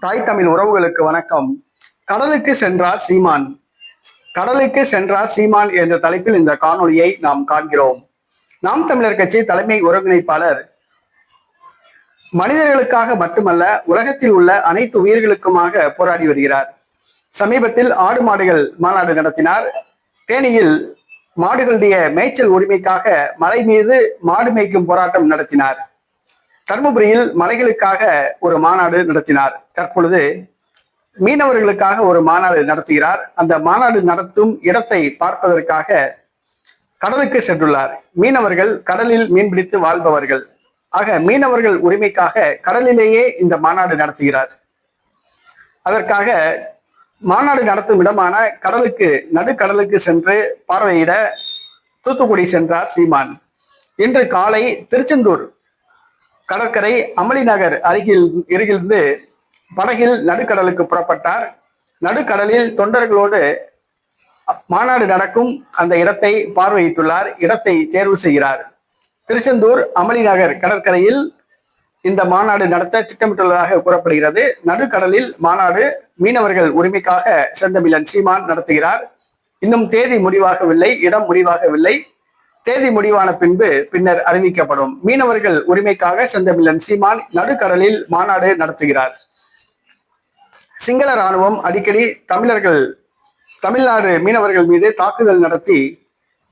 தாய் தமிழ் உறவுகளுக்கு வணக்கம். கடலுக்கு சென்றார் சீமான். கடலுக்கு சென்றார் சீமான் என்ற தலைப்பில் இந்த காணொளியை நாம் காண்கிறோம். நாம் தமிழர் கட்சி தலைமை ஒருங்கிணைப்பாளர். மனிதர்களுக்காக மட்டுமல்ல உலகத்தில் உள்ள அனைத்து உயிர்களுக்குமாக போராடி வருகிறார். சமீபத்தில் ஆடு மாடுகள் மாநாடு நடத்தினார். தேனியில் மாடுகளுடைய மேய்ச்சல் உரிமைக்காக மலை மீது மாடு மேய்க்கும் போராட்டம் நடத்தினார். தர்மபுரியில் மலைகளுக்காக ஒரு மாநாடு நடத்தினார். தற்பொழுது மீனவர்களுக்காக ஒரு மாநாடு நடத்துகிறார். அந்த மாநாடு நடத்தும் இடத்தை பார்ப்பதற்காக கடலுக்கு சென்றுள்ளார். மீனவர்கள் கடலில் மீன்பிடித்து வாழ்பவர்கள். ஆக மீனவர்கள் உரிமைக்காக கடலிலேயே இந்த மாநாடு நடத்துகிறார். அதற்காக மாநாடு நடத்தும் இடமான கடலுக்கு நடுக்கடலுக்கு சென்று பார்வையிட தூத்துக்குடி சென்றார் சீமான். இன்று காலை திருச்செந்தூர் கடற்கரை அமளி நகர் அருகில் அருகிலிருந்து படகில் நடுக்கடலுக்கு புறப்பட்டார். நடுக்கடலில் தொண்டர்களோடு மாநாடு நடக்கும் அந்த இடத்தை பார்வையிட்டுள்ளார். இடத்தை தேர்வு செய்கிறார். திருச்செந்தூர் அமளி நகர் கடற்கரையில் இந்த மாநாடு நடத்த திட்டமிட்டுள்ளதாக கூறப்படுகிறது. நடுக்கடலில் மாநாடு மீனவர்கள் உரிமைக்காக செந்தமிழன் சீமான் நடத்துகிறார். இன்னும் தேதி முடிவாகவில்லை இடம் முடிவாகவில்லை. தேதி முடிவான பின்பு பின்னர் அறிவிக்கப்படும். மீனவர்கள் உரிமைக்காக செந்தமிழன் சீமான் நடுக்கடலில் மாநாடு நடத்துகிறார். சிங்கள ராணுவம் அடிக்கடி தமிழர்கள் தமிழ்நாடு மீனவர்கள் மீது தாக்குதல் நடத்தி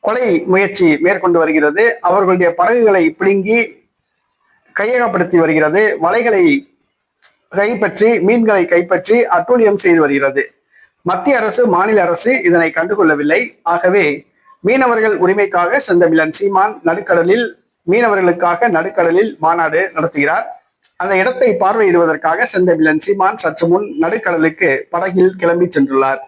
கொலை முயற்சி மேற்கொண்டு வருகிறது. அவர்களுடைய படகுகளை பிடுங்கி கையகப்படுத்தி வருகிறது. வலைகளை கைப்பற்றி மீன்களை கைப்பற்றி அட்டூழியம் செய்து வருகிறது. மத்திய அரசு மாநில அரசு இதனை கண்டுகொள்ளவில்லை. ஆகவே மீனவர்கள் உரிமைக்காக செந்தமிழன் சீமான் நடுக்கடலில் மீனவர்களுக்காக நடுக்கடலில் மாநாடு நடத்துகிறார். அந்த இடத்தை பார்வையிடுவதற்காக செந்தமிழன் சீமான் சற்று முன் நடுக்கடலுக்கு படகில் கிளம்பி சென்றுள்ளார்.